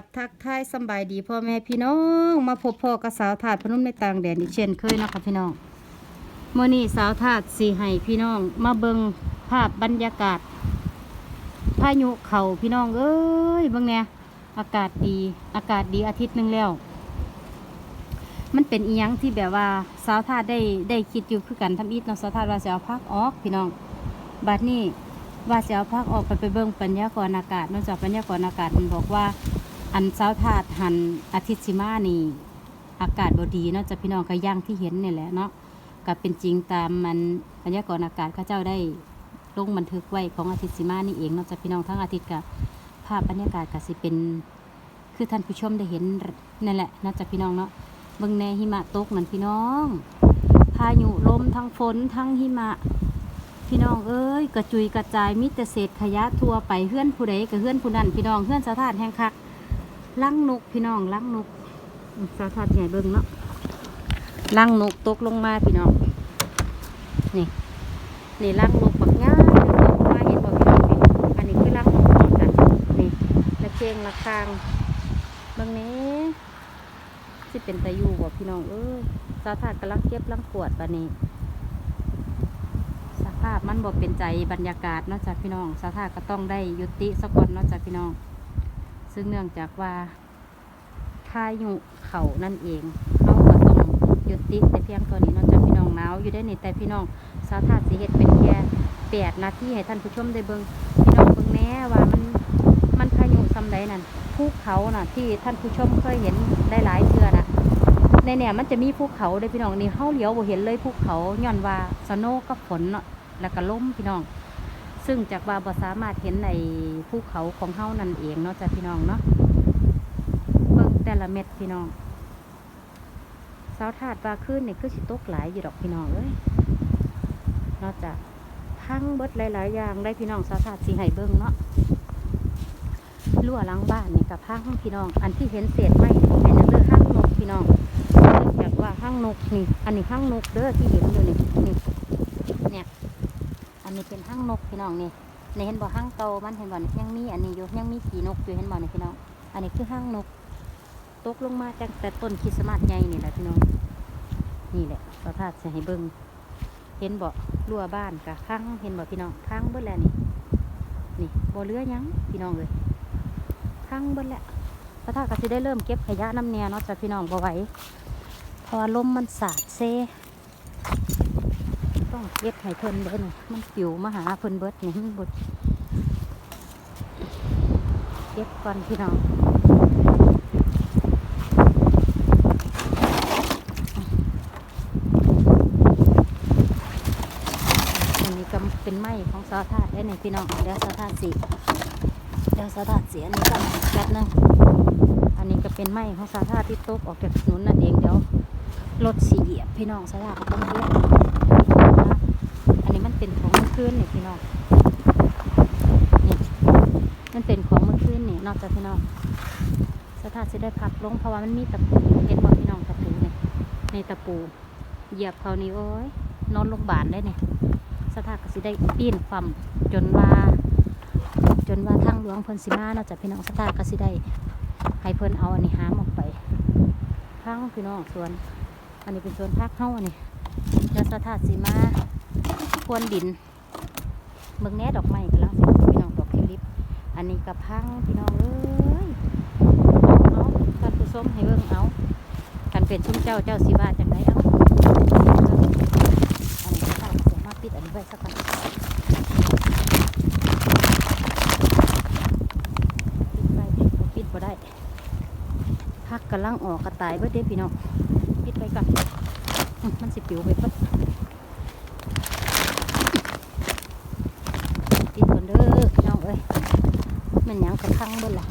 บทักทายสบายดีพ่อแม่พี่น้อง มาพบพ่อกับสาวถาดพนมในต่างแดนอีกเช่นเคยนะคะพี่น้องเมื่อนี้สาวถาดสีให้พี่น้อง มาเบิงภาพบรรยากาศ พายุเขาพี่น้องเอ้ยเบิงเนี่ยอากาศดีอากาศดีอาทิตย์หนึ่งแล้ว มันเป็นอีหยังที่แบบว่าสาวถาดได้ได้คิดอยู่คือกันทำอีทเนาะสาวถาดว่าจะเอาพักออกพี่น้องบัดนี้ว่าจะเอาพักออกไปไปเบิ่งปัญญากรอากาศนอกจากปัญญากรอากาศมันบอกว่า อันเช้าธาตุหันอาทิตย์สิมานี่ อากาศบดีเนาะจะพี่น้องก็ย่างที่เห็นนี่แหละเนาะก็เป็นจริงตามมันปัญญากรอากาศข้าเจ้าได้ลงบันทึกไว้ของอาทิตย์สิมานี่เองเนาะจะพี่น้องทั้งอาทิตย์กับภาพบรรยากาศก็สิเป็น คือท่านผู้ชมได้เห็นนั่นแหละเนาจะพี่น้องเนาะเบิ่งในหิมะตกนั่นพี่น้อง พายุลมทั้งฝนทั้งหิมะ พี่น้องเอ้ยกระจุยกระจายมีแต่เศษขยะทั่วไปเฮือนผู้ใดกับเฮือนผู้นั้นพี่น้องเฮือนสถานแห่งคัก ลังนกพี่น้องลังนกอืมสถานใหญ่เบิ่งเนาะลังนกตกลงมาพี่น้องนี่นี่ลังนกบักง่ายตกลงมาเห็นบ่พี่น้องอันนี้คือลังนกนาะจ้ะนี่ละเกงละคางเบิ่งนี้สิเป็นตะยูบ่พี่น้องเอ้ยสถานกำลังเก็บลังกวดบัดนี้สภาพมันบ่เป็นใจบรรยากาศเนอกจากพี่น้องสภาก็ต้องได้ยุติสะก่อนเนอกจากพี่น้อง ซึ่งเนื่องจากว่าพายุเขานั่นเองเขาก็ต้องยุติแต่เพียงตัวนี้นอกจากพี่น้องหนาวอยู่ได้นี่แต่พี่น้องสภาสีเฮ็ดเป็นแค่แปดนาทีให้ท่านผู้ชมได้เบิ่งพี่น้องเบิ่งแน่ว่ามันมันพายุซำใดนั่นภูเขาน่ะ ที่ท่านผู้ชมเคยเห็นได้หลายเทือน่ะในเนี่ยมันจะมีภูเขาเด้พี่น้องนี่เฮาเหลียวบ่เห็นเลยภูเขาย้อนว่าสโนกับฝนเนาะแล้วก็ล้มพี่น้อง ซึ่งจากว่าบ่สามารถเห็นในภูเขาของเฮานั่นเองเนาะจ้ะพี่น้องเนาะเบิ่งแต่ละเม็ดพี่น้องเสาถาดว่าขึ้นนี่คือสิตกหลายอยู่ดอกพี่น้องเอ้ยนอกจากพังเบิดหลายๆอย่างได้พี่น้องเสาถาดสิให้เบิ่งเนาะรั่วหลังบ้านนี่กับพังพี่น้อง อันที่เห็นเศษไม้นี่เป็นอันเด้อห้างนกพี่น้องเนื่องจากว่าห้างนกนี่ อันนี้ห้างนกเด้อที่เห็นอยู่นี่นี่ นนี้เป็นห้างนกพี่น้องนี่นี่เห็นบ่ห้างโตมันเห็นบ่ยังมีอันนี้อยู่ยังมีขี่นกอยู่เห็นบ่นี่พี่น้อง อันนี้คือห้างนกตกลงมาจากแต่ต้นคริสต์มาสใหญ่นี่แหละพี่น้อง นี่แหละสภาพจะให้เบิ่งเห็นบ่รั้วบ้านกะข้างเห็นบ่พี่น้องข้างเบิดแล้วนี่นี่บ่เลือยังพี่น้องเลยข้างเบิดแล้วพระธาตุก็สิได้เริ่มเก็บขยะน้ำแน่เนาะจ้ะพี่น้องบ่ไหวพราะว่าลมมันสาดเซ เก็บให้เพิ่นเด้อนี่มันปิวมาหาเพิ่นเบิดนี่มันบดเก็บก่อนพี่น้องอันนี้ก็เป็นไม้ของสาธาตุได้ในพี่น้องเดี๋ยวสาธาตุสีเดี๋ยวสาธาตุสีอันนี้ก็แป๊บนึงอันนี้ก็เป็นไม้ของสาธาที่ตกออกจากถนนนั่นเองเดี๋ยวรถสีเหยียบพี่น้องสาธาก็ต้องเรียก เป็นของเมื่อคืนนี่พี่น้องนี่มันเป็นของเมื่อคืนนี่นอกจากพี่น้องสาธาจะได้พับลงเพราะว่ามันมีตะปูเห็นบ่พี่น้องตะปูเนี่ยในตะปู เหยียบเขานี่โอ้ยนอนโรงพยาบาลได้เนี่ยสาธาก็สิได้ปีนความจนว่า จนว่าทางหลวงเพิ่นสิมาเนาะจากพี่น้องสาธาก็สิได้ให้เพิ่นเอาอันนี้หามออกไปพังพี่น้องสวน อันนี้เป็นสวนพักเฮาอันนี้ยาสถาสีมา พวนดินเบิ่งแน่ดอกไม้กำลังสิพี่น้องดอกทิวลิป อันนี้กับพังพี่น้องเอ้ยเอาเอาท่านผู้ชมให้เบิ่งเอากันเป็นชุ่มเจ้าเจ้าสิวาจังไดเอาอันนี้ข้าวเสียมาปิดอันนี้ไว้สักก่อนปิดไปปิดบ่ได้พักกำลังออกกระต่ายเบิดเด้พี่น้องปิดไปก่อนมันสิปิวไปเบิดปิดก่อนเด้อพี่น้องเอ้ย มันยังกระทั่งเบิดล่ะ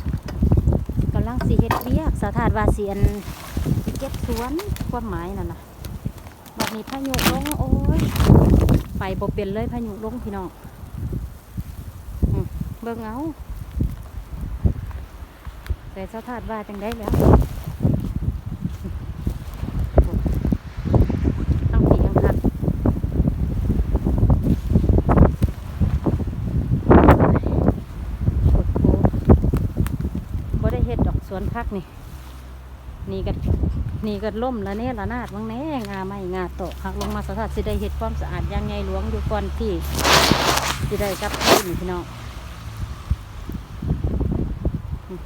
กำลังสีเฮ็ดเรียกสถาดวาเสียนเก็บสวนความหมายนั่นน่ะบัดนี้พายุลงโอ้ยไปบ่เป็นเลยพายุลงพี่น้องอื้อเบิ่งเอาแต่สถาดว่าจังได้แล้วต้องผียังคักโคตรโคบ่ได้เฮ็ดดอกส วนพักนี่ นี่ก็นี่ก็ล่มแล้วเนี่ยละนาดวังแน่งาไม่งาโตหักลงมาสถานสิได้เห็ดความสะอาดย่างไงหลวงอยู่ก่อนที่สิได้กับที่นี่พี่น้อง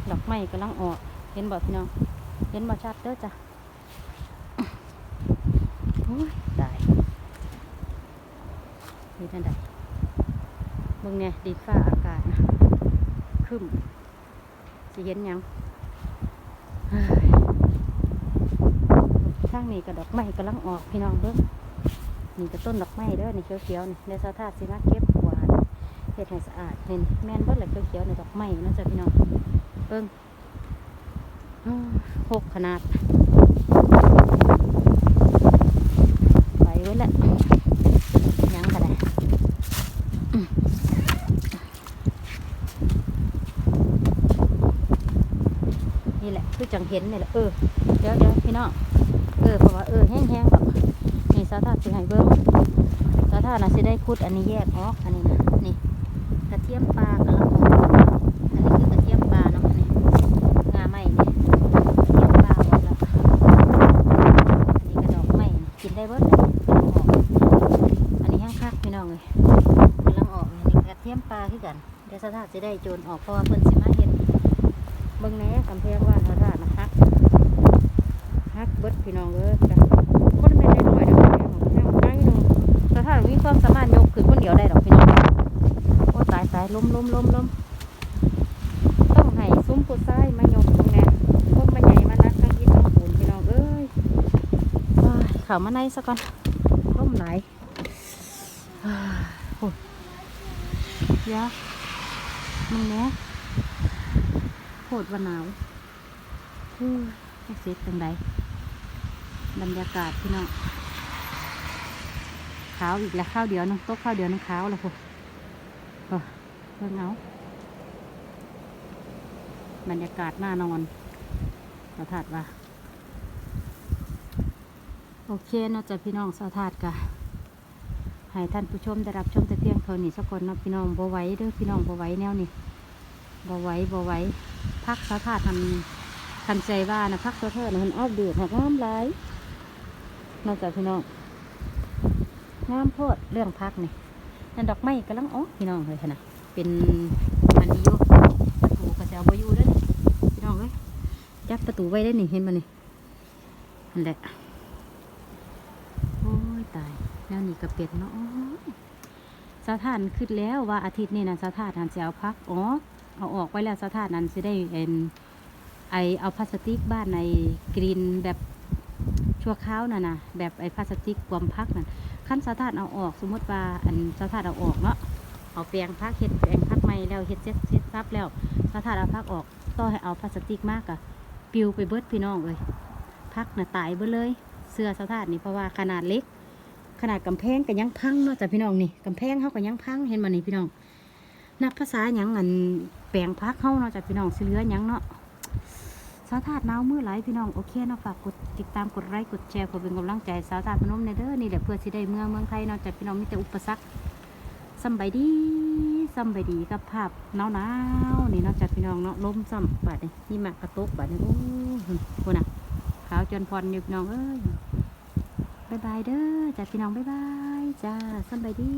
ดอกไม้กำลังออกเห็นบ่พี่น้องเห็นบ่ชัดเด้อจ้ะโอ้ยตายนี่ท่านใดเบิ่งเนี่ยดีฟ้าอากาศนะครึ้มสิเห็นยังเฮ้ย ข้างนี้ก็ดอกไม้กำลังออกพี่น้องเบิ่งนี่ก็ต้นดอกไม้เด้อนี่เขียวๆนี่ในสาธาสิมาเก็บกวาดเฮ็ดให้สะอาดเห็นแม่นเบิ่เลยเขียวๆในดอกไม้นาะจ้ะพี่น้องเบิ่งอืมหกขนาดไปไว้ละยังก็ได้นี่แหละคือจังเห็นนี่แหละเออเดี๋ยวเดี๋ยวพี่น้อง เออเพราะว่าเออแห้งๆแบบนี่สาธาสิให้เบิ้งสาธาน่ะสิได้คุดอันนี้แยกออกอันนี้นะนี่กระเทียมปลากระลังอันนี้คือกระเทียมปลาเนาะอันนี้งาไหมนี่เกี่ยวปลาหมดแล้วอันนี้กระดอกไม้กินได้เบิดเลยกำลังอันนี้แห้งคักพี่น้องเลยกำลังออกอันนี้กระเทียมปลาคือกันเดี๋ยวสถานจะได้โจรออกเพราะว่าเพิ่นสิมาเห็นเบิ่งแหน่กำแพงว่านสถานนะฮัก ฮักเบิดพี่น้องเอ้ยจ้ะบ่ไม่ได้น้อยๆเด้อกำแพงของแพงไกลหนึงสถานมีความสามารถยกขึ้นคนเดียวได้ดอกพี่น้องโอ้ตายตายล้มล้มล้มล้มต้องให้ซุ้มผู้ชายมายกตรงนี้พวกมาใหญ่มานักทั้งอิฐทั้งปูนพี่น้องเอ้ยข่าวมาในซะก่อนร่มไหลายอ้ยเดี๋ยวมึงเนี้ยโคตรว่าหนาวเฮ้ยเสร็จจังได บรรยากาศพี่น้องขาวอีกแล้วข้าวเดียวนึงโต๊ะข้าวเดียวนึงขาวแล้วพวกเออเพิ่งเอาบรรยากาศน่านอนสาธาดว่าโอเคเนาะจ้ะพี่น้องสาธาดกะให้ท่านผู้ชมได้รับชมแต่เพียงเท่านี้สักคนเนาะพี่น้องบ่ไหว้เด้อพี่น้องบ่ไหว้แนวนี้บ่ไหว้บ่ไหว้พักสาธาดทำทันใจว่านะพักสาธาดน่ะมันออกเดือดหักน้ำไหลาย นอกจากพี่น้องงามโพดเรื่องพักนี่นั่นดอกไม้กำลังออกพี่น้องเลยนาดเป็นอันนี้ยู่ประตูกระเจ้าบอยู่ด้อนี่พี่น้องเอ้ยจับประตูไว้ได้อนี่เห็นมันนี่นั่นแหละโอ้ยตายแล้วนี่ก็เป็ดเนาะโอ้ยสถานขึ้นแล้วว่าอาทิตย์นี้นะสถานนันจะเอาพักอ๋อเอาออกไว้แล้วสถานนั้นจะได้เอ็นไอเอาพลาสติกบ้านในกรีนแบบ ชั่วคราวน่ะนะแบบไอพลาสติกกวมพักนั่นขั้นสถานเอาออก สมมติว่าอันสถานเอาออกเนาะเอาแปลงพักเห็ดแปลงพักใหม่แล้วเห็ดเซ็ตเซ็ตซับแล้วถ้าถาดเอาพักออกต้องให้เอาพลาสติกมากอะปิวไปเบิดพี่น้องเลยพักน่ะตายเบิดเลย เสื้อสะถาดนี่เพราะว่าขนาดเล็ก ขนาดกำแพงก็ยังพังเนาะจ้ะพี่น้องนี่กำแพงเขาก็ยังพังเห็นมานี่พี่น้องนับภาษาหยังอันแปลงพักเขาเนาะจ้ะพี่น้องสิเหลือหยังเนาะ สาวถาดหนาวมือไหลพี่น้องโอเคเนาะฝากกดติดตามกดไลค์กดแชร์กดเป็นกำลังใจสาวถาดพนมในเด้อนี่แหละเพื่อสิได้เมืองเมืองไทยเนาะจ้ะพี่น้องมีแต่อุปสรรคสำบายดีสำบายดีกับภาพหนาวหนาวนี่เนาะจัดพี่น้องเนาะลมซ้ำบาดนี่นี่มากระตุกบาดนี่โอ้โหพูน่ะขาวจนพรอยู่พี่น้องเอ้ยบายบายเด้อจัดพี่น้องบายบายจ้าสำบายดี